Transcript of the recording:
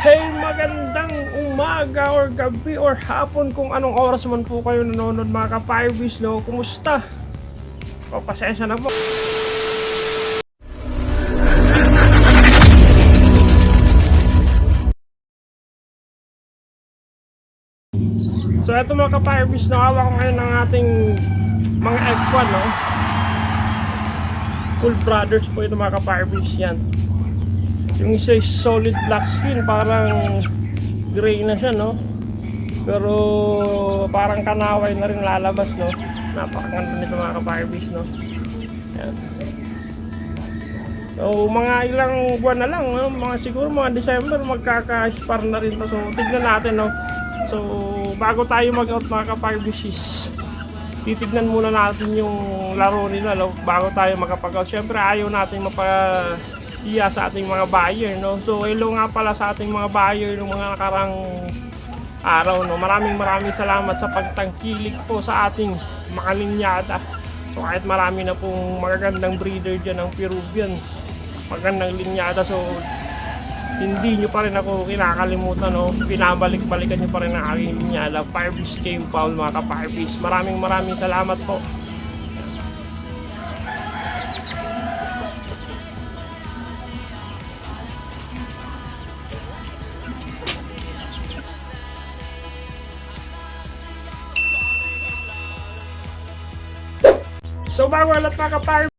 Hey, magandang umaga or gabi or hapon kung anong oras man po kayo nanonood mga ka-Firebis, no? Kumusta? O, pasensya na po. So, eto mga ka-Firebis, no? Hawak ko ngayon ng ating mga F1, no? Cool Brothers po ito mga ka-Firebis, yan. Yung isa is solid black skin, parang gray na siya, no? Pero parang kanaway na rin lalabas, no? Napakaganda nito mga ka-firebeast, no? Yan. So, mga ilang buwan na lang, no? mga siguro mga December, magkaka-spar na rin to. So, tignan natin, no? So, bago tayo mag-out mga ka-firebeast is titignan muna natin yung laro nila no? bago tayo makapag-out. Siyempre, ayaw natin mapa iya sa ating mga buyer, no? So, hello nga pala sa ating mga buyer ng mga nakarang araw, no? Maraming maraming salamat sa pagtangkilik po sa ating mga linyada. So, kahit marami na pong magagandang breeder dyan ng Peruvian, magandang linyada. So, hindi nyo pa rin ako kinakalimutan, no? Pinabalik-balikan nyo pa rin ang aking linyada. Firebeast Game Foul, mga ka-Firebeast. Maraming maraming salamat po. So bago alat mga